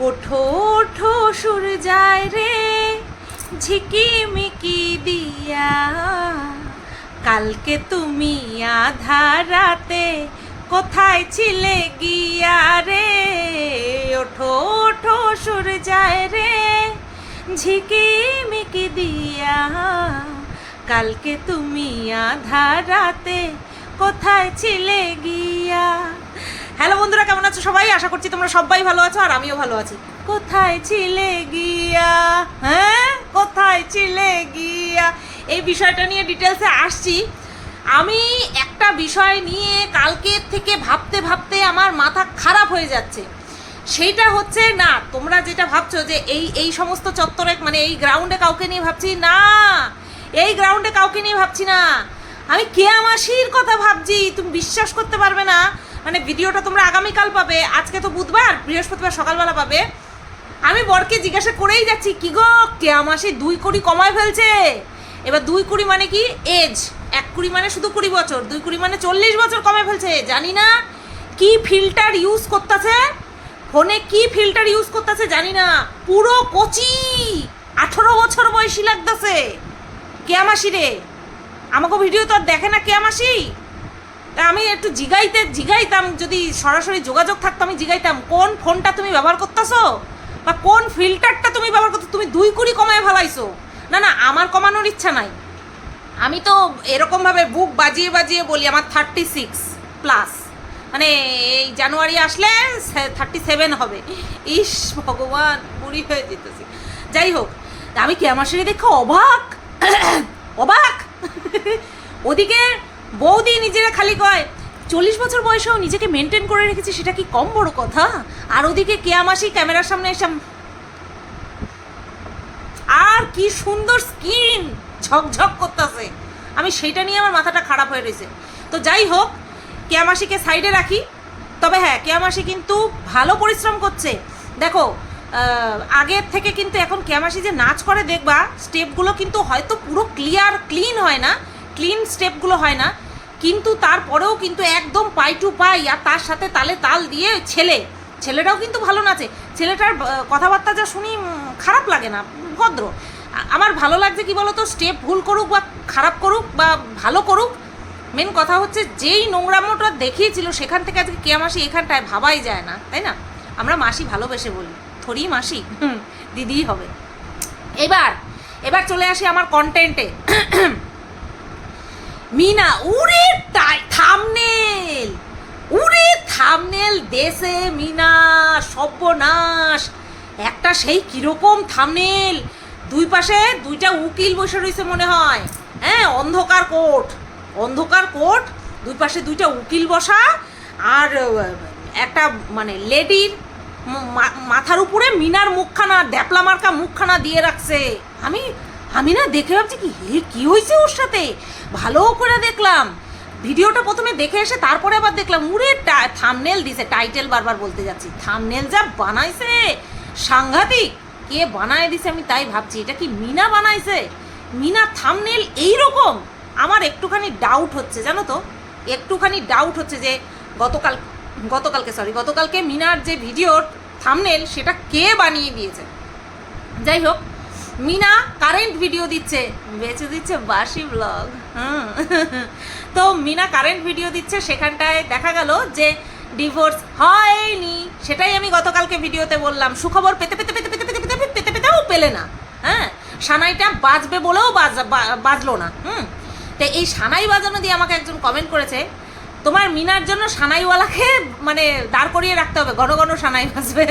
ওঠো ওঠো, সুর যায় রে। ঝিকিমিকি দিয়া। কালকে তুমি আধা রাতে কোথায় ছিলে গিয়া রে? ওঠো ওঠো, সুর যায় রে। ঝিকিমিকি দিয়া। কালকে তুমি আধা রাতে কোথায় ছিলে গিয়া? হ্যালো বন্ধুরা, কেমন আছো সবাই? আশা করছি তোমরা সবাই ভালো আছো আর আমিও ভালো আছি। কোথায় ছিলে গিয়া? হ্যাঁ? কোথায় ছিলে গিয়া? এই বিষয়টা নিয়ে ডিটেলসে আসছি। আমি একটা বিষয় নিয়ে কালকে থেকে ভাবতে ভাবতে আমার মাথা খারাপ হয়ে যাচ্ছে। সেইটা হচ্ছে, না, তোমরা যেটা ভাবছ যে এই এই সমস্ত চত্বরে মানে এই গ্রাউন্ডে কাউকে নিয়ে ভাবছি, না, এই গ্রাউন্ডে কাউকে নিয়ে ভাবছি না। আমি কেয়ামাসির কথা ভাবছি? তুমি বিশ্বাস করতে পারবে না। মানে ভিডিওটা তোমরা আগামীকাল পাবে, আজকে তো বুধবার, বৃহস্পতিবার সকালবেলা পাবে। আমি বরকে জিজ্ঞাসা করেই যাচ্ছি, কি গো কেয়ামাসি দুই কুড়ি কমায় ফেলছে? এবার দুই কুড়ি মানে কি? এজ। এক কুড়ি মানে শুধু কুড়ি বছর, দুই কুড়ি মানে চল্লিশ বছর কমে ফেলছে। জানি না কি ফিল্টার ইউজ করতেছে, ফোনে কি ফিল্টার ইউজ করতেছে জানি না। পুরো কচি, আঠেরো বছর বয়সী লাগতেছে। কেয়ামাসি রে আমাকে ভিডিও তো আর দেখে না কেয়ামাসি আমি একটু জিগাইতে জিগাইতাম, যদি সরাসরি যোগাযোগ থাকতো, আমি জিগাইতাম, কোন ফোনটা তুমি ব্যবহার করতেছো? বা কোন ফিল্টারটা তুমি ব্যবহার করছ তুমি দুই কুড়ি কমায় ফেলাইছো? না না, আমার কমানোর ইচ্ছা নাই। আমি তো এরকমভাবে বুক বাজিয়ে বাজিয়ে বলি, আমার থার্টি সিক্স প্লাস মানে এই জানুয়ারি আসলে থার্টি সেভেন হবে। ইস, ভগবান, বুড়ি হয়ে যেতেছি। যাই হোক, আমি কেমাসেরি দেখে অবাক? অবাক? ওদিকে বৌদি নিজেরা খালি কয়, চল্লিশ বছর বয়সেও নিজেকে মেনটেন করে রেখেছি, সেটা কি কম বড় কথা? আর ওদিকে কেয়ামাসি ক্যামেরার সামনে এসে আর কি সুন্দর স্কিন ঝকঝক করতেছে। আমি সেইটা নিয়ে আমার মাথাটা খারাপ হয়ে রয়েছে। তো যাই হোক, কেয়ামাসিকে সাইডে রাখি। তবে হ্যাঁ কেয়ামাসি কিন্তু ভালো পরিশ্রম করছে। দেখো আগের থেকে কিন্তু এখন কেয়ামাসি যে নাচ করে, দেখবা স্টেপগুলো কিন্তু হয়তো পুরো ক্লিয়ার ক্লিন হয় না। ক্লিন স্টেপগুলো হয় না, কিন্তু তারপরেও কিন্তু একদম পাই টু পাই আর তার সাথে তালে তাল দিয়ে ছেলে, ছেলেটাও কিন্তু ভালো নাচে। ছেলেটার কথাবার্তা যা শুনি খারাপ লাগে না, ভদ্র। আমার ভালো লাগছে কি বলতো স্টেপ ভুল করুক বা খারাপ করুক বা ভালো করুক মেন কথা হচ্ছে যেই নোংরামোটা দেখিয়েছিল সেখান থেকে আজকে কে মাসি এখানটায় ভাবাই যায় না, তাই না? আমরা মাসি ভালোবেসে বলি, থরি মাসি দিদিই হবে। এবার এবার চলে আসি আমার কন্টেন্টে মিনা টাই- থামনেল উরে থামনেল দেশে মিনা, সর্বনাশ। একটা সেই কীরকম থামনেল, দুই পাশে দুইটা উকিল বসে রয়েছে মনে হয়। হ্যাঁ অন্ধকার কোট অন্ধকার কোট, দুই পাশে দুইটা উকিল বসা আর একটা মানে লেডির মাথার উপরে মিনার মুখখানা ড্যাপলা মার্কা মুখখানা দিয়ে রাখছে। আমি আমি না দেখে ভাবছি কি হে কি হয়েছে ওর সাথে? ভালো করে দেখলাম। ভিডিওটা প্রথমে দেখে এসে তারপরে আবার দেখলাম, উরে থামনেল দিছে টাইটেল বারবার বলতে যাচ্ছি। থামনেল যা বানাইছে, সাংঘাতিক। কে বানায় দিছে আমি তাই ভাবছি, এটা কি মিনা বানাইছে? মিনা থামনেল এই রকম আমার একটুখানি ডাউট হচ্ছে, জানো তো? একটুখানি ডাউট হচ্ছে যে গতকাল, গতকালকে সরি গতকালকে মিনার যে ভিডিওর থামনেল সেটা কে বানিয়ে দিয়েছে? যাই হোক মিনা কারেন্ট ভিডিও দিচ্ছে। বেঁচে দিচ্ছে বাসি ব্লগ হুম তো মিনা কারেন্ট ভিডিও দিচ্ছে, সেখানটায় দেখা গেল যে ডিভোর্স হয়নি। সেটাই আমি গতকালকে ভিডিওতে বললাম। সুখবর পেতে পেতে পেতে পেতে পেতে পেতে পেতে পেতে পেতেও পেলে না। হ্যাঁ। সানাইটা বাজবে বলেও বাজ বাজলো না। হুম। তো এই সানাই বাজানো দিয়ে আমাকে একজন কমেন্ট করেছে, তোমার মিনার জন্য সানাইওয়ালাকে মানে দাঁড় করিয়ে রাখতে হবে। ঘন ঘন সানাই বাজবে।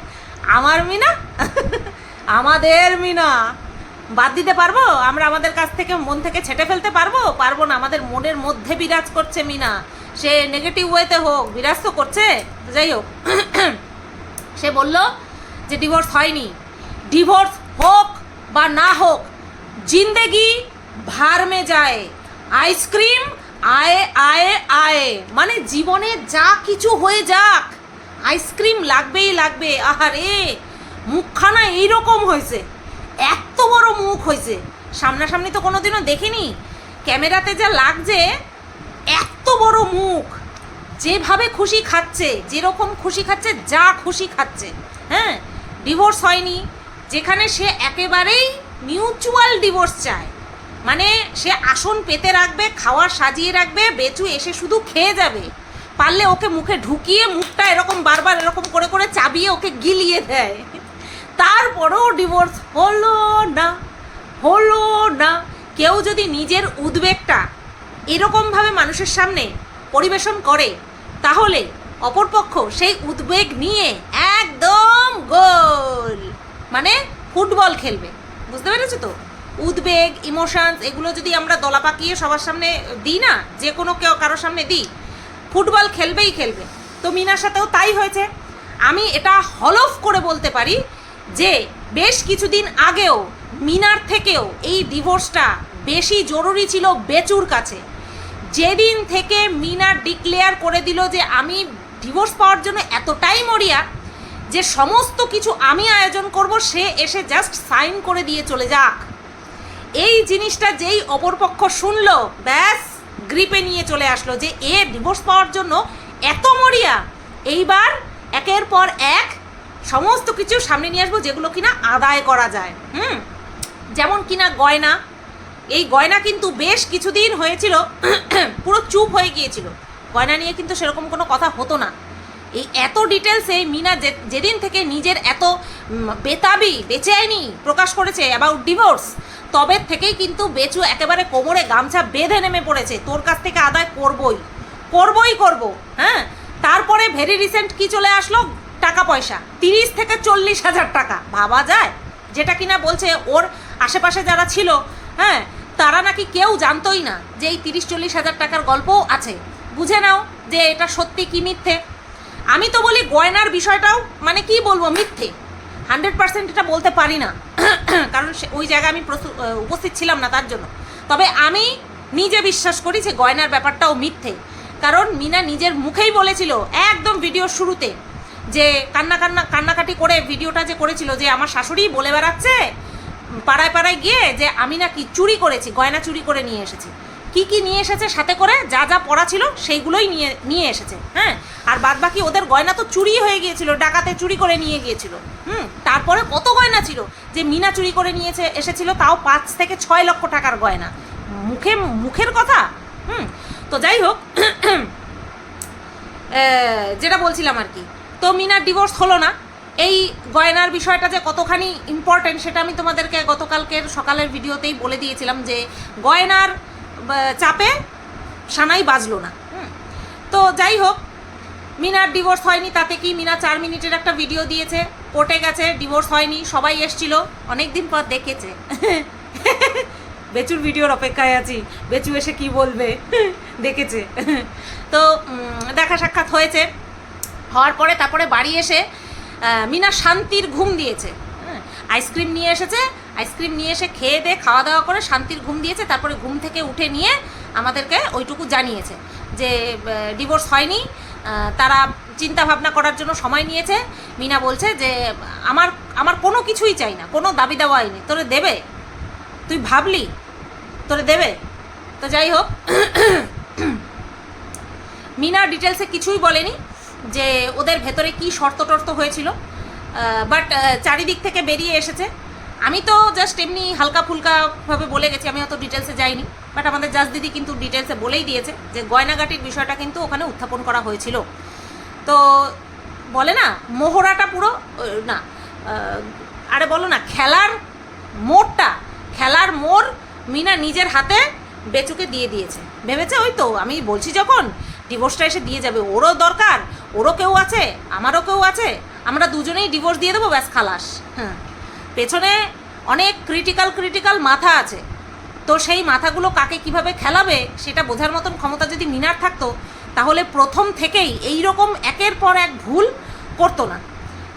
আমার মিনা? আমাদের মিনা, বাদ দিতে পারব? আমরা আমাদের কাছ থেকে মন থেকে ছেটে ফেলতে পারব? পারব না, আমাদের মনের মধ্যে বিরাজ করছে মিনা। সে নেগেটিভ ওয়েতে হোক, বিরাজ তো করছে। যাই হোক, সে বলল যে ডিভোর্স হয়নি। ডিভোর্স হোক বা না হোক, জিন্দেগি ভার মে যায় আইসক্রিম আয়ে আয়ে আয়ে। মানে জীবনে যা কিছু হয়ে যাক আইসক্রিম লাগবেই লাগবে। আহারে! মুখখানা এইরকম হয়েছে। এত বড় মুখ হয়েছে। সামনাসামনি তো কোনোদিনও দেখিনি। ক্যামেরাতে যা লাগছে, এত বড় মুখ। যেভাবে খুশি খাচ্ছে, যেরকম খুশি খাচ্ছে, যা খুশি খাচ্ছে। হ্যাঁ ডিভোর্স হয়নি। যেখানে সে একেবারেই মিউচুয়াল ডিভোর্স চায়। মানে সে আসন পেতে রাখবে খাওয়ার সাজিয়ে রাখবে, বেচু এসে শুধু খেয়ে যাবে। পারলে ওকে মুখে ঢুকিয়ে মুখটা এরকম বারবার এরকম করে করে চাবিয়ে ওকে গিলিয়ে দেয়। তারপরেও ডিভোর্স হলো না হলো না। কেউ যদি নিজের উদ্বেগটা এরকমভাবে মানুষের সামনে পরিবেশন করে, তাহলে অপরপক্ষ সেই উদ্বেগ নিয়ে একদম গোল। মানে ফুটবল খেলবে। বুঝতে পেরেছ তো? উদ্বেগ ইমোশনস এগুলো যদি আমরা দলা পাকিয়ে সবার সামনে দিই না, যে কোনো কেউ কারোর সামনে দিই, ফুটবল খেলবেই খেলবে। তো মিনার সাথেও তাই হয়েছে। আমি এটা হলফ করে বলতে পারি যে বেশ কিছুদিন আগেও, মিনার থেকেও এই ডিভোর্সটা বেশি জরুরি ছিল বেচুর কাছে। যেদিন থেকে মিনা ডিক্লেয়ার করে দিল যে আমি ডিভোর্স পাওয়ার জন্য এতটাই মরিয়া যে সমস্ত কিছু আমি আয়োজন করব, সে এসে জাস্ট সাইন করে দিয়ে চলে যাক। এই জিনিসটা যেই অপরপক্ষ শুনলো, ব্যাস গ্রিপে নিয়ে চলে আসলো যে এ ডিভোর্স পাওয়ার জন্য এত মরিয়া। এইবার একের পর এক সমস্ত কিছু সামনে নিয়ে আসব যেগুলো কিনা আদায় করা যায়, হুম? যেমন কিনা গয়না। এই গয়না কিন্তু বেশ কিছুদিন হয়েছিল, পুরো চুপ হয়ে গিয়েছিল। গয়না নিয়ে কিন্তু সেরকম কোনো কথা হতো না। এই এত ডিটেলসে মিনা যেদিন থেকে নিজের এত বেতাবি বেচেআইনি প্রকাশ করেছে অ্যাবাউট ডিভোর্স তবে থেকেই কিন্তু বেচু একেবারে কোমরে গামছা বেঁধে নেমে পড়েছে। তোর কাছ থেকে আদায় করবই করবই করব হ্যাঁ? তারপরে ভেরি রিসেন্ট কি চলে আসলো? টাকা পয়সা তিরিশ থেকে চল্লিশ হাজার টাকা। ভাবা যায়? যেটা কিনা বলছে ওর আশেপাশে যারা ছিল হ্যাঁ তারা নাকি কেউ জানতোই না যে এই তিরিশ চল্লিশ হাজার টাকার গল্পও আছে। বুঝে নাও যে এটা সত্যি কি মিথ্যে। আমি তো বলি গয়নার বিষয়টাও মানে কি বলব মিথ্যে। হান্ড্রেড পার্সেন্ট এটা বলতে পারি না। কারণ সে- ওই জায়গায় আমি প্রস্তু- আহ, উপস্থিত ছিলাম না তার জন্য। তবে আমি নিজে বিশ্বাস করি যে গয়নার ব্যাপারটাও মিথ্যে। কারণ মিনা নিজের মুখেই বলেছিল একদম ভিডিওর শুরুতে যে কান্না কান্না কান্নাকাটি করে ভিডিওটা যে করেছিল যে আমার শাশুড়ি বলে বেড়াচ্ছে, পাড়ায় পাড়ায় গিয়ে যে আমি নাকি চুরি করেছি, গয়না চুরি করে নিয়ে এসেছি। কি কি নিয়ে এসেছে সাথে করে যা যা পড়া ছিল সেইগুলোই নিয়ে নিয়ে এসেছে হ্যাঁ? আর বাদ বাকি ওদের গয়না তো চুরি হয়ে গিয়েছিল, ডাকাতে চুরি করে নিয়ে গিয়েছিল, হুম? তারপরে কত গয়না ছিল যে মিনা চুরি করে নিয়েছে, এসেছিল তাও পাঁচ থেকে ছয় লক্ষ টাকার গয়না। মুখে, মুখের কথা, হুম? তো যাই হোক যেটা বলছিলাম আর কি তো মিনার ডিভোর্স হলো না। এই গয়নার বিষয়টা যে কতখানি ইম্পর্টেন্ট সেটা আমি তোমাদেরকে গতকালকের সকালের ভিডিওতেই বলে দিয়েছিলাম যে গয়নার চাপে সানাই বাজলো না। তো যাই হোক, মিনার ডিভোর্স হয়নি, তাতে কি মিনা চার মিনিটের একটা ভিডিও দিয়েছে কোর্টে গেছে ডিভোর্স হয়নি, সবাই এসছিল অনেক দিন পর দেখেছে। বেচুর ভিডিওর অপেক্ষায় আছি, বেচু এসে কি বলবে? দেখেছে। তো দেখা সাক্ষাৎ হয়েছে। হওয়ার পরে তারপরে বাড়ি এসে মিনা শান্তির ঘুম দিয়েছে। হ্যাঁ, আইসক্রিম নিয়ে এসেছে আইসক্রিম নিয়ে এসে খেয়ে দিয়ে খাওয়া দাওয়া করে শান্তির ঘুম দিয়েছে তারপরে ঘুম থেকে উঠে নিয়ে আমাদেরকে ওইটুকু জানিয়েছে যে ডিভোর্স হয়নি তারা চিন্তা ভাবনা করার জন্য সময় নিয়েছে। মিনা বলছে যে আমার আমার কোনো কিছুই চাই না কোনো দাবি দেওয়াই নেই তোরে দেবে? তুই ভাবলি? তোরে দেবে? তো যাই হোক মিনা ডিটেলসে কিছুই বলেনি। যে ওদের ভেতরে কি শর্ত টর্ত হয়েছিল বাট চারিদিক থেকে বেরিয়ে এসেছে। আমি তো জাস্ট এমনি হালকা ফুলকাভাবে বলে গেছি, আমি অত ডিটেলসে যাইনি বাট আমাদের জাজ দিদি কিন্তু ডিটেলসে বলেই দিয়েছে যে গয়নাগাটির বিষয়টা কিন্তু ওখানে উত্থাপন করা হয়েছিল। তো বলে না, মোহরাটা পুরো না আরে বলো না, খেলার মোড়টা, খেলার মোড় মিনা নিজের হাতে বেচুকে দিয়ে দিয়েছে। ভেবেছে ওই তো, আমি বলছি যখন ডিভোর্সটা এসে দিয়ে যাবে। ওরও দরকার, ওরও কেউ আছে, আমারও কেউ আছে। আমরা দুজনেই ডিভোর্স দিয়ে দেবো, ব্যাস খালাস। হ্যাঁ। পেছনে অনেক ক্রিটিক্যাল ক্রিটিক্যাল মাথা আছে। তো সেই মাথাগুলো কাকে কীভাবে খেলাবে, সেটা বোঝার মতন ক্ষমতা যদি মিনার থাকতো, তাহলে প্রথম থেকেই এই রকম একের পর এক ভুল করতো না।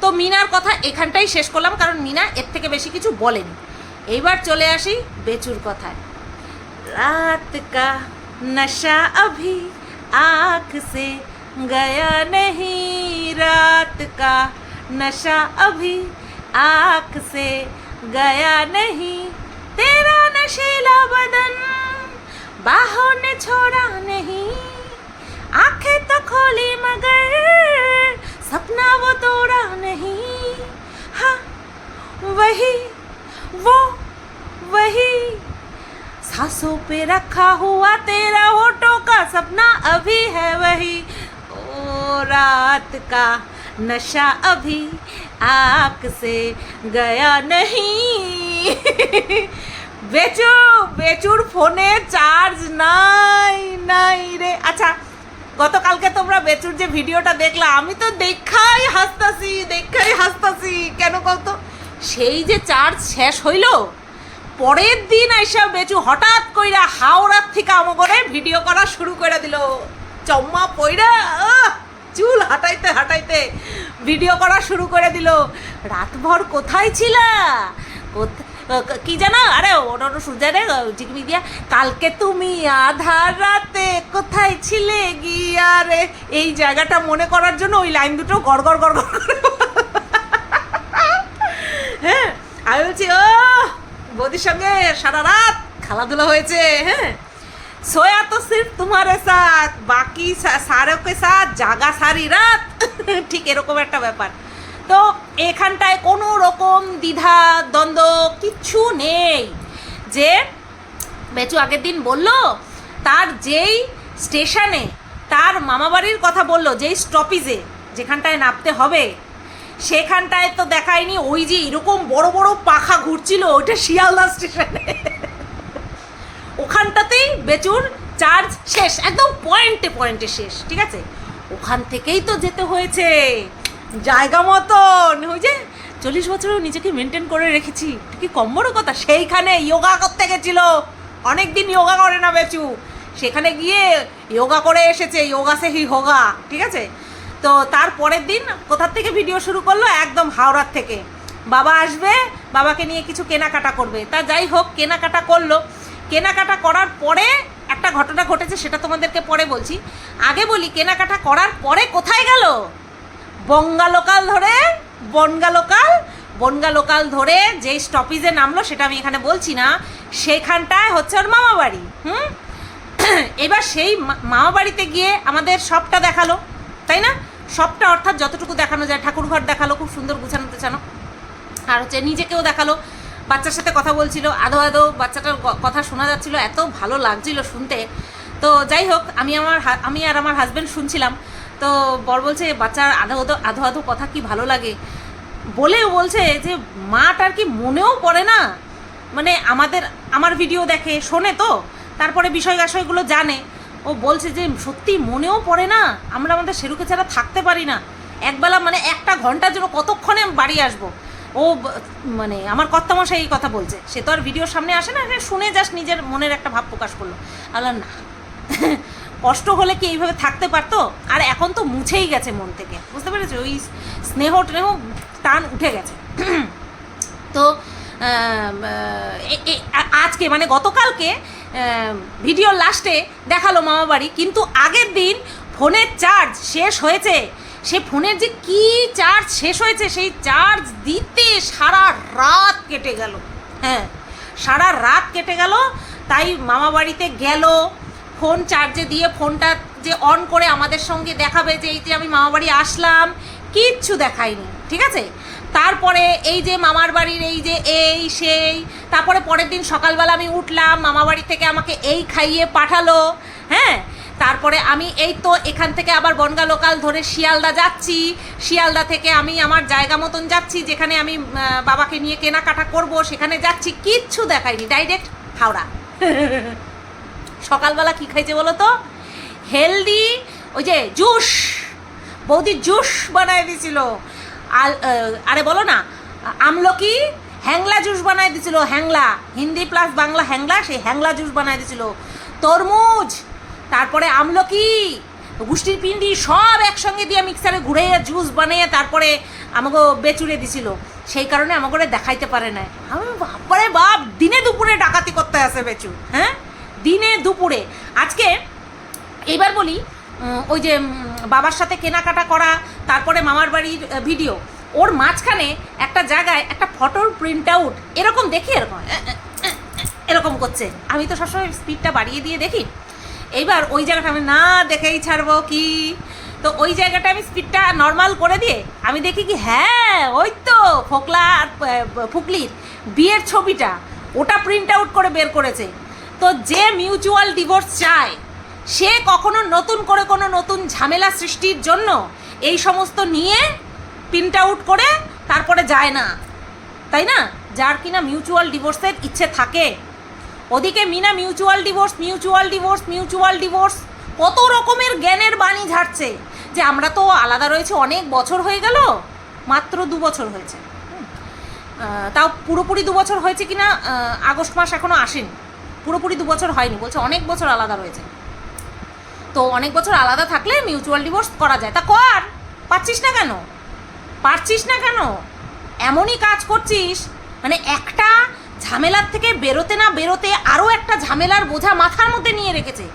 তো মিনার কথা এখানটাই শেষ করলাম, কারণ মিনা এর থেকে বেশি কিছু বলেনি। এইবার চলে আসি বেচুর কথায়। রাত কা নশা অভি। आँख से गया नहीं रात का नशा अभी। आँख से गया नहीं तेरा नशीला बदन। बाहों ने छोड़ा नहीं, आँखें तो खोली मगर सपना वो तोड़ा नहीं। हाँ वही, वो, वही। सांसों पे रखा हुआ तेरा होठों का सपना अभी है वही ओ रात का नशा अभी आँख से गया नहीं বেচু বেচুর ফোনে চার্জ নাই নাই রে আচ্ছা গতকালকে তোমরা বেচুর যে ভিডিওটা দেখলা আমি তো দেখাই হাসতাছি দেখাই হাসতাছি কেন কত সেই যে চার্জ শেষ হইলো পরের দিন আইসা বেচু হঠাৎ কইরা হাওড়ার থেকে আমগরে ভিডিও করা শুরু করে দিল। চম্মা পইরা চুল হাঁটাইতে হাঁটাইতে ভিডিও করা শুরু করে দিল। রাতভর কোথায় ছিলা? কি জানো? আরে ওটা সূর্যা রে জিগমি দিয়া, কালকে তুমি আধার রাতে কোথায় ছিলে গিয়া রে? এই জায়গাটা মনে করার জন্য ওই লাইন দুটো গড় গড় গড় গড় হ্যাঁ আমি বলছি, ও বৌদির সঙ্গে সারা রাত খেলাধুলা হয়েছে হ্যাঁ सोया तो सिर्फ तुम्हारे साथ বাকি সারো কে সাথ জাগা সারি রাত ঠিক এরকম একটা ব্যাপার তো এখানটায় কোনো রকম দ্বিধা দ্বন্দ্ব কিচ্ছু নেই যে বেচু আগের দিন বলল তার যেই স্টেশনে তার মামাবাড়ির কথা বলল যেই স্টপিজে যেখানটায় নামতে হবে সেখানটায় তো দেখায়নি, ওই যে এরকম বড় বড় পাখা ঘুরছিল, ওইটা শিয়ালদা স্টেশনে। ওখানটাতেই বেচুর চার্জ শেষ, একদম পয়েন্টে পয়েন্টে শেষ, ঠিক আছে? ওখান থেকেই তো যেতে হয়েছে। জায়গা মতন, ওই যে চল্লিশ বছরও নিজেকে মেনটেন করে রেখেছি, কি কম বড় কথা? সেইখানে যোগা করতে গেছিল। অনেক দিন যোগা করে না বেচু। সেখানে গিয়ে যোগা করে এসেছে যোগা সে হি হোগা, ঠিক আছে? তো তার পরের দিন কোথার থেকে ভিডিও শুরু করল? একদম হাওড়ার থেকে। বাবা আসবে, বাবাকে নিয়ে কিছু কেনাকাটা করবে। তা যাই হোক, কেনাকাটা করল। কেনাকাটা করার পরে একটা ঘটনা ঘটেছে, সেটা তোমাদেরকে পরে বলছি। আগে বলি, কেনাকাটা করার পরে কোথায় গেল? বঙ্গা লোকাল ধরে বনগা লোকাল বনগা লোকাল ধরে যেই স্টপিজে নামলো, সেটা আমি এখানে বলছি না, সেখানটায় হচ্ছে ওর মামা বাড়ি, হুম? এবার সেই মামা বাড়িতে গিয়ে আমাদের সবটা দেখাল, তাই না? সবটা অর্থাৎ যতটুকু দেখানো যায়, ঠাকুরঘর দেখাল, খুব সুন্দর গুছানো গোছানো আর হচ্ছে নিজেকেও দেখাল, বাচ্চার সাথে কথা বলছিল, আদো আদো বাচ্চাটার কথা শোনা যাচ্ছিল, এত ভালো লাগছিল শুনতে। তো যাই হোক, আমি আমার আমি আর আমার হাজব্যান্ড শুনছিলাম, তো বর বলছে, বাচ্চার আধো আধো আধো আধো কথা কি ভালো লাগে? বলেও বলছে যে, মাটার কি মনেও পড়ে না? মানে আমাদের, আমার ভিডিও দেখে, শোনে তো, তারপরে বিষয় আশয়গুলো জানে। ও বলছে যে সত্যি মনেও পড়ে না, আমরা আমাদের শেরুকে ছাড়া থাকতে পারি না। একবেলা মানে একটা ঘণ্টার জন্য কতক্ষণে বাড়ি আসব? ও মানে আমার কর্তামশাই এই কথা বলছে। সে তো আর ভিডিওর সামনে আসে না শুনে জাস্ট নিজের মনের একটা ভাব প্রকাশ করল। আল্লাহ না। কষ্ট হলে কি এইভাবে থাকতে পারতো? আর এখন তো মুছেই গেছে মন থেকে। বুঝতে পেরেছ? ওই স্নেহ টেহ টান উঠে গেছে। তো আজকে মানে গতকালকে ভিডিওর লাস্টে দেখাল মামা বাড়ি, কিন্তু আগের দিন ফোনের চার্জ শেষ হয়েছে। সে ফোনের যে কি চার্জ শেষ হয়েছে, সেই চার্জ দিতে সারা রাত কেটে গেল। হ্যাঁ সারা রাত কেটে গেল, তাই মামা বাড়িতে গেল। ফোন চার্জে দিয়ে ফোনটা যে অন করে আমাদের সঙ্গে দেখাবে যে এই যে আমি মামা বাড়ি আসলাম, কিচ্ছু দেখায়নি, ঠিক আছে? তারপরে এই যে মামার বাড়ির এই যে এই, সেই, তারপরে পরের দিন সকালবেলা আমি উঠলাম, মামা বাড়ি থেকে আমাকে এই খাইয়ে পাঠালো হ্যাঁ? তারপরে আমি এই তো এখান থেকে আবার বনগা লোকাল ধরে শিয়ালদা যাচ্ছি, শিয়ালদা থেকে আমি আমার জায়গা মতন যাচ্ছি, যেখানে আমি বাবাকে নিয়ে কেনাকাটা করব, সেখানে যাচ্ছি, কিচ্ছু দেখায়নি ডাইরেক্ট হাওড়া। সকালবেলা কি খাইছে বলো তো? হেলদি, ওই যে জুস, বৌদি জুস বানায় দিছিল। আর বলো না, আমলকি হ্যাংলা জুস বানায় দিছিল, হ্যাংলা, হিন্দি প্লাস বাংলা হ্যাংলা, সেই হ্যাংলা জুস বানায় দিছিল। তরমুজ, তারপরে আমলকি গুষ্টির পিন্ডি সব একসঙ্গে দিয়ে মিক্সারে ঘুরে জুস বানিয়ে তারপরে আমাকে বেচুরে দিছিল। সেই কারণে আমাকে দেখাইতে পারে না আমি বাপরে বাপ, দিনে দুপুরে ডাকাতি করতে আসে বেচু হ্যাঁ? দিনে দুপুরে। আজকে এইবার বলি ওই যে বাবার সাথে কেনাকাটা করা, তারপরে মামার বাড়ির ভিডিও ওর মাঝখানে একটা জায়গায় একটা ফটোর প্রিন্ট আউট এরকম দেখি, এরকম এরকম করছে। আমি তো সবসময় স্পিডটা বাড়িয়ে দিয়ে দেখি। এইবার ওই জায়গাটা আমি, না, দেখেই ছাড়বো কি? তো ওই জায়গাটা আমি স্পিডটা নর্মাল করে দিয়ে, আমি দেখি কি হ্যাঁ ওই তো, ফোকলা আর ফুকলির বিয়ের ছবিটা। ওটা প্রিন্ট আউট করে বের করেছে। তো যে মিউচুয়াল ডিভোর্স চায় সে কখনো নতুন করে কোনো নতুন ঝামেলা সৃষ্টির জন্য এই সমস্ত নিয়ে প্রিন্ট আউট করে তারপরে যায় না। তাই না? যার কিনা মিউচুয়াল ডিভোর্সের ইচ্ছে থাকে। ওদিকে Meena mutual divorce mutual divorce mutual divorce কত রকমের জ্ঞানের বাণী ঝাড়ছে যে আমরা তো আলাদা রয়েছে, অনেক বছর হয়ে গেল, মাত্র দু বছর হয়েছে। তাও পুরোপুরি দু বছর হয়েছে কিনা আগস্ট মাস এখনও আসেনি। পুরোপুরি দু বছর হয়নি, বলছে অনেক বছর আলাদা রয়েছে। তো অনেক বছর আলাদা থাকলে মিউচুয়াল ডিভোর্স করা যায়। তা কর, পারছিস না কেন? পারছিস না কেন? এমনই কাজ করছিস মানে একটা ঝামেলার থেকে বেরোতে না বেরোতে আরও একটা ঝামেলার বোঝা মাথার মধ্যে নিয়ে রেখেছে।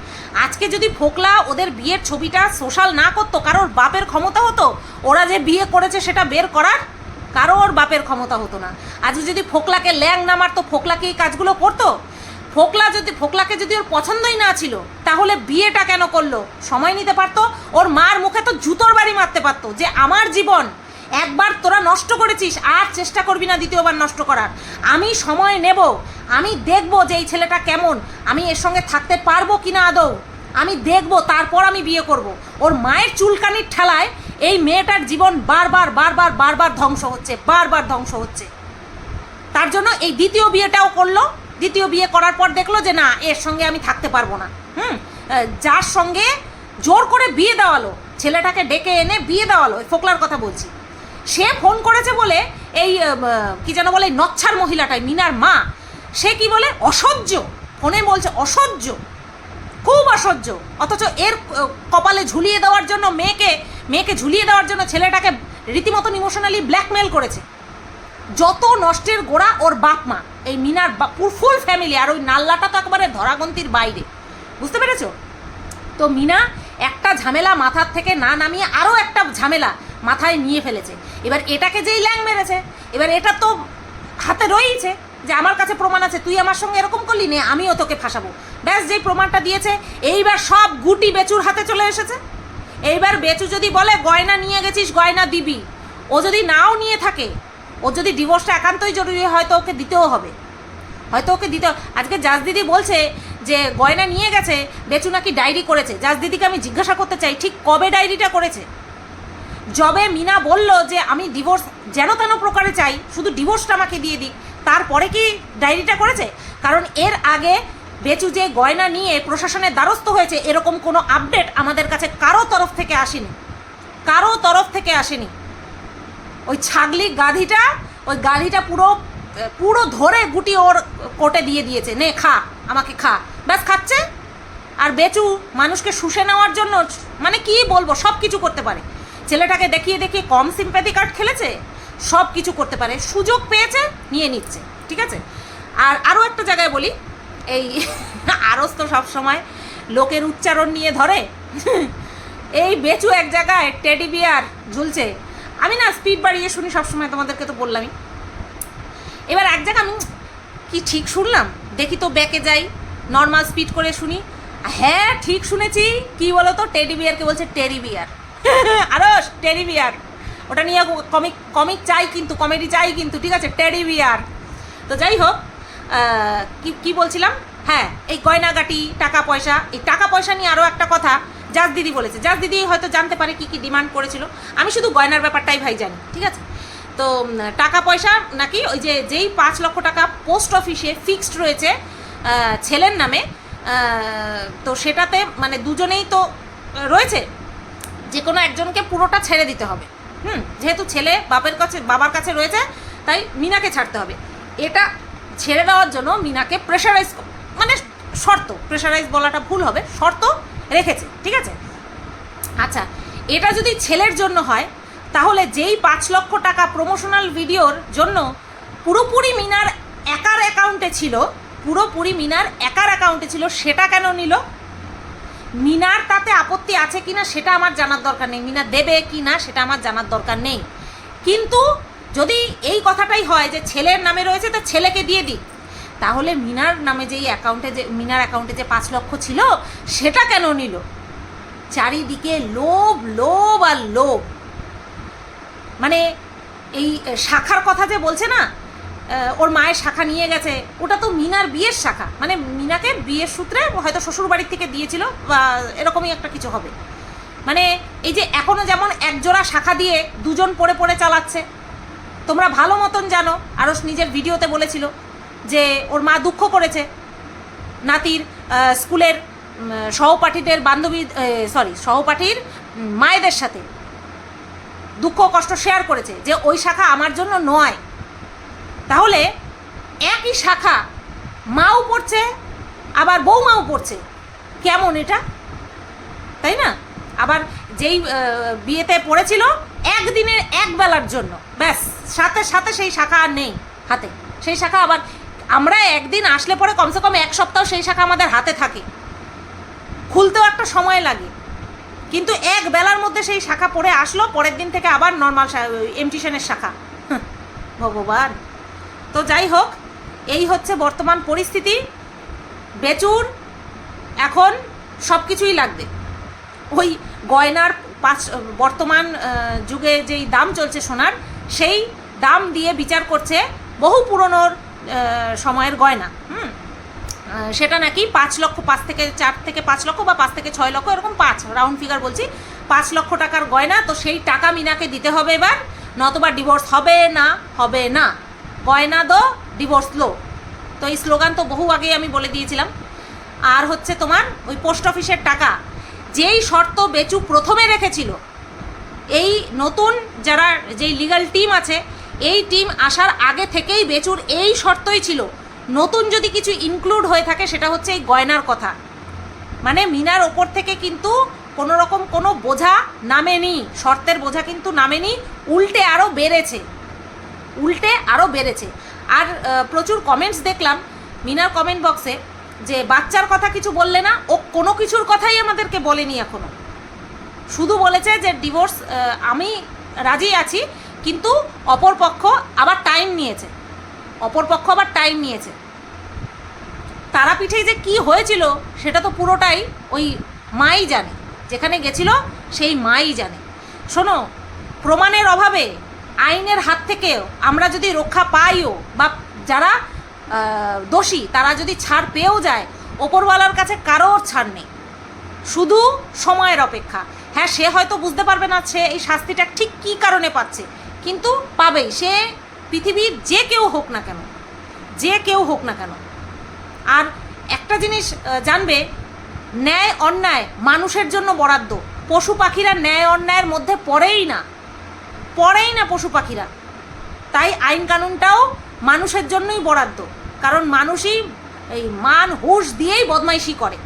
আজকে যদি ফোকলা ওদের বিয়ের ছবিটা সোশ্যাল না করতো, কারোর বাপের ক্ষমতা হতো, ওরা যে বিয়ে করেছে সেটা বের করার কারোর বাপের ক্ষমতা হতো না। আজকে যদি ফোকলাকে ল্যাং না মারতো ফোকলাকে এই কাজগুলো করতো? ফোকলা যদি, ফোকলাকে যদি ওর পছন্দই না ছিল, তাহলে বিয়েটা কেন করল? সময় নিতে পারতো? ওর মার মুখে তো জুতোর বাড়ি মারতে পারতো যে আমার জীবন, একবার তোরা নষ্ট করেছিস, আর চেষ্টা করবি না দ্বিতীয়বার নষ্ট করার। আমি সময় নেব, আমি দেখব যে এই ছেলেটা কেমন, আমি এর সঙ্গে থাকতে পারব কি না আদৌ। আমি দেখব, তারপর আমি বিয়ে করব। ওর মায়ের চুলকানির ঠেলায় এই মেয়েটার জীবন বারবার বারবার বারবার ধ্বংস হচ্ছে, বারবার ধ্বংস হচ্ছে। তার জন্য এই দ্বিতীয় বিয়েটাও করল। দ্বিতীয় বিয়ে করার পর দেখল যে না, এর সঙ্গে আমি থাকতে পারব না। হুম? যার সঙ্গে জোর করে বিয়ে দেওয়ালো, ছেলেটাকে ডেকে এনে বিয়ে দেওয়ালো ফোকলার কথা বলছি। সে ফোন করেছে বলে এই কি যেন বলে, নচ্ছার মহিলাটাই, মিনার মা, সে কি বলে, অসহ্য। ফোনে বলছে, অসহ্য। খুব অসহ্য। অথচ এর কপালে ঝুলিয়ে দেওয়ার জন্য মেয়েকে মেয়েকে ঝুলিয়ে দেওয়ার জন্য ছেলেটাকে রীতিমতন ইমোশনালি ব্ল্যাকমেল করেছে। যত নষ্টের গোড়া ওর বাপ মা, এই মিনার ফুল ফ্যামিলি আর ওই নাল্লাটা তো একেবারে ধরাগন্তির বাইরে। বুঝতে পেরেছ? তো মিনা একটা ঝামেলা মাথার থেকে না নামিয়ে আরও একটা ঝামেলা মাথায় নিয়ে ফেলেছে। এবার এটাকে যেই ল্যাং মেরেছে, এবার এটা তো হাতে রয়েছে যে আমার কাছে প্রমাণ আছে, তুই আমার সঙ্গে এরকম করলি নে, আমিও তোকে ফাঁসাবো। ব্যাস, যেই প্রমাণটা দিয়েছে, এইবার সব গুটি বেচুর হাতে চলে এসেছে। এইবার বেচু যদি বলে, গয়না নিয়ে গেছিস, গয়না দিবি। ও যদি নাও নিয়ে থাকে ও যদি ডিভোর্সটা একান্তই জরুরি হয় তো ওকে দিতেও হবে। হয়তো ওকে দিতে আজকে জাজ দিদি বলছে যে, গয়না নিয়ে গেছে, বেচু নাকি ডায়েরি করেছে। জাজ দিদিকে আমি জিজ্ঞাসা করতে চাই, ঠিক কবে ডায়েরিটা করেছে? জবে মিনা বলল যে, আমি ডিভোর্স যেন তেন প্রকারে চাই, শুধু ডিভোর্সটা আমাকে দিয়ে দিক। তারপরে কি ডায়েরিটা করেছে? কারণ এর আগে বেচু যে গয়না নিয়ে প্রশাসনের দ্বারস্থ হয়েছে, এরকম কোনো আপডেট আমাদের কাছে কারও তরফ থেকে আসেনি। কারও তরফ থেকে আসেনি। ওই ছাগলি গাধিটা, ওই গাধিটা পুরো পুরো ধরে গুটি ওর কোটে দিয়ে দিয়েছে, নে, খা, আমাকে খা। ব্যাস, খাচ্ছে। আর বেচু মানুষকে শুষে নেওয়ার জন্য মানে কি বলব সব কিছু করতে পারে। ছেলেটাকে দেখিয়ে দেখিয়ে কম সিম্প্যাথি কার্ড খেলেছে সব কিছু করতে পারে। সুযোগ পেয়েছে, নিয়ে নিচ্ছে, ঠিক আছে? আর আরও একটা জায়গায় বলি, এই আরস তো সবসময় লোকের উচ্চারণ নিয়ে ধরে। এই বেচু এক জায়গায় টেডি বিয়ার ঝুলছে। আমি না স্পিড বাড়িয়ে শুনি সবসময়, তোমাদেরকে তো বললামই। এবার এক জায়গা আমি কি ঠিক শুনলাম? দেখি তো ব্যাকে যাই নর্মাল স্পিড করে শুনি। হ্যাঁ ঠিক শুনেছি। কি বলো তো টেডি বিয়ারকে বলছে টেরি বিয়ার আরও টেরি বিয়ার ওটা নিয়ে কমিক কমিক চাই কিন্তু কমেডি চাই কিন্তু, ঠিক আছে? টেডি বিয়ার তো যাই হোক কি কি বলছিলাম? হ্যাঁ এই গয়নাগাটি, টাকা পয়সা। এই টাকা পয়সা নিয়ে আরও একটা কথা। জাজ দিদি বলেছে। জাজ দিদি হয়তো জানতে পারে কি কি ডিমান্ড করেছিল। আমি শুধু গয়নার ব্যাপারটাই ভাই জানি, ঠিক আছে? তো টাকা পয়সা নাকি ওই যে, যেই পাঁচ লক্ষ টাকা পোস্ট অফিসে ফিক্সড রয়েছে ছেলের নামে তো সেটাতে মানে দুজনেই তো রয়েছে। যে কোনো একজনকে পুরোটা ছেড়ে দিতে হবে। হুম, যেহেতু ছেলে বাপের কাছে, বাবার কাছে রয়েছে, তাই মিনাকে ছাড়তে হবে। এটা ছেড়ে দেওয়ার জন্য মিনাকে প্রেশারাইজ মানে শর্ত প্রেশারাইজ বলাটা ভুল হবে। শর্ত রেখেছে, ঠিক আছে? আচ্ছা এটা যদি ছেলের জন্য হয়, তাহলে যেই পাঁচ লক্ষ টাকা প্রমোশনাল ভিডিওর জন্য পুরোপুরি মিনার একার অ্যাকাউন্টে ছিল, পুরোপুরি মিনার একার অ্যাকাউন্টে ছিল, সেটা কেন নিল? মিনার তাতে আপত্তি আছে কি না সেটা আমার জানার দরকার নেই। মিনা দেবে কি না সেটা আমার জানার দরকার নেই। কিন্তু যদি এই কথাটাই হয় যে ছেলের নামে রয়েছে, তো ছেলেকে দিয়ে দিই। তাহলে মিনার নামে যেই অ্যাকাউন্টে যে, মিনার অ্যাকাউন্টে যে পাঁচ লক্ষ ছিল, সেটা কেন নিল? চারিদিকে লোভ লোভ আর লোভ। মানে এই শাখার কথা যে বলছে না ওর মায়ের শাখা নিয়ে গেছে, ওটা তো মিনার বিয়ের শাখা। মানে মিনাকে বিয়ের সূত্রে হয়তো শ্বশুর বাড়ির থেকে দিয়েছিল বা এরকমই একটা কিছু হবে। মানে এই যে এখনও যেমন একজোড়া শাখা দিয়ে দুজন পড়ে পড়ে চালাচ্ছে, তোমরা ভালো মতন জানো আরও নিজের ভিডিওতে বলেছিল যে ওর মা দুঃখ করেছে। নাতির স্কুলের সহপাঠীদের বান্ধবী সরি সহপাঠীর মায়েদের সাথে দুঃখ কষ্ট শেয়ার করেছে যে ওই শাখা আমার জন্য নয়। তাহলে একই শাখা মাও পড়ছে, আবার বৌমাও পড়ছে। কেমন এটা? তাই না? আবার যেই বিয়েতে পড়েছিল একদিনের এক বেলার জন্য। ব্যাস, সাথে সাথে সেই শাখা আর নেই হাতে। সেই শাখা আবার আমরা একদিন আসলে পরে কমসে কম এক সপ্তাহ সেই শাখা আমাদের হাতে থাকে। খুলতেও একটা সময় লাগে। কিন্তু এক বেলার মধ্যে সেই শাখা পড়ে আসলো, পরের দিন থেকে আবার নর্মাল এমটিশনের শাখা। ভগবান। তো যাই হোক, এই হচ্ছে বর্তমান পরিস্থিতি। বেচুর, এখন সব কিছুই লাগবে। ওই গয়নার পাঁচ, বর্তমান যুগে যেই দাম চলছে সোনার, সেই দাম দিয়ে বিচার করছে বহু পুরনোর সময়ের গয়না, হুম? সেটা নাকি পাঁচ লক্ষ, পাঁচ থেকে চার থেকে পাঁচ লক্ষ বা পাঁচ থেকে ছয় লক্ষ, এরকম পাঁচ রাউন্ড ফিগার বলছি, পাঁচ লক্ষ টাকার গয়না, তো সেই টাকা মিনাকে দিতে হবে এবার, নতবা ডিভোর্স হবে না হবে না। গয়না দো ডিভোর্স লো তো এই স্লোগান তো বহু আগেই আমি বলে দিয়েছিলাম। আর হচ্ছে তোমার ওই পোস্ট অফিসের টাকা, যেই শর্ত বেচু প্রথমে রেখেছিল, এই নতুন যারা, যেই লিগাল টিম আছে এই টিম আসার আগে থেকেই বেচুর এই শর্তই ছিল। নতুন যদি কিছু ইনক্লুড হয়ে থাকে, সেটা হচ্ছে এই গয়নার কথা। মানে মিনার ওপর থেকে কিন্তু কোনো রকম কোনো বোঝা নামেনি। শর্তের বোঝা কিন্তু নামেনি, উল্টে আরও বেড়েছে। উল্টে আরও বেড়েছে। আর প্রচুর কমেন্টস দেখলাম মিনার কমেন্ট বক্সে যে বাচ্চার কথা কিছু বললে না, ও কোনো কিছুর কথাই আমাদেরকে বলেনি এখনও শুধু বলেছে যে ডিভোর্স আমি রাজি আছি কিন্তু অপরপক্ষ আবার টাইম নিয়েছে। অপরপক্ষ আবার টাইম নিয়েছে। তারাপীঠে যে কি হয়েছিল, সেটা তো পুরোটাই ওই মাই জানে। যেখানে গেছিল, সেই মাই জানে। শোনো, প্রমাণের অভাবে আইনের হাত থেকেও আমরা যদি রক্ষা পাইও বা যারা দোষী, তারা যদি ছাড় পেয়েও যায়, ওপরওয়ালার কাছে কারোর ছাড় নেই। শুধু সময়ের অপেক্ষা। হ্যাঁ সে হয়তো বুঝতে পারবে না সে এই শাস্তিটা ঠিক কী কারণে পাচ্ছে। কিন্তু পাবেই সে পৃথিবীর যে কেউ হোক না কেন, যে কেউ হোক না কেন। আর একটা জিনিস জানবে, ন্যায় অন্যায় মানুষের জন্য বরাদ্দ। পশু পাখিরা ন্যায় অন্যায়ের মধ্যে পড়েই না পড়েই না পশু পাখিরা। তাই আইন কানুনটাও মানুষের জন্যই বরাদ্দ। কারণ মানুষই এই মান, হুঁশ দিয়েই বদমাইশি করে।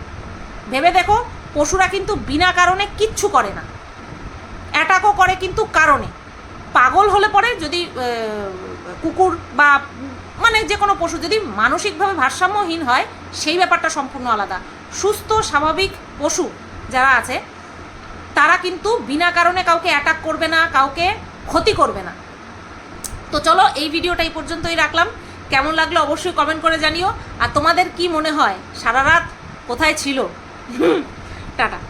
ভেবে দেখো, পশুরা কিন্তু বিনা কারণে কিচ্ছু করে না। অ্যাটাকও করে কিন্তু কারণে। পাগল হলে পরে যদি কুকুর বা মানে যে কোনো পশু যদি মানসিকভাবে ভারসাম্যহীন হয়, সেই ব্যাপারটা সম্পূর্ণ আলাদা। সুস্থ, স্বাভাবিক পশু যারা আছে, তারা কিন্তু বিনা কারণে কাউকে অ্যাটাক করবে না, কাউকে ক্ষতি করবে না। তো চলো, এই ভিডিওটা এই পর্যন্তই রাখলাম। কেমন লাগল অবশ্যই কমেন্ট করে জানিও। আর তোমাদের কি মনে হয়, সারা রাত কোথায় ছিল? টাটা।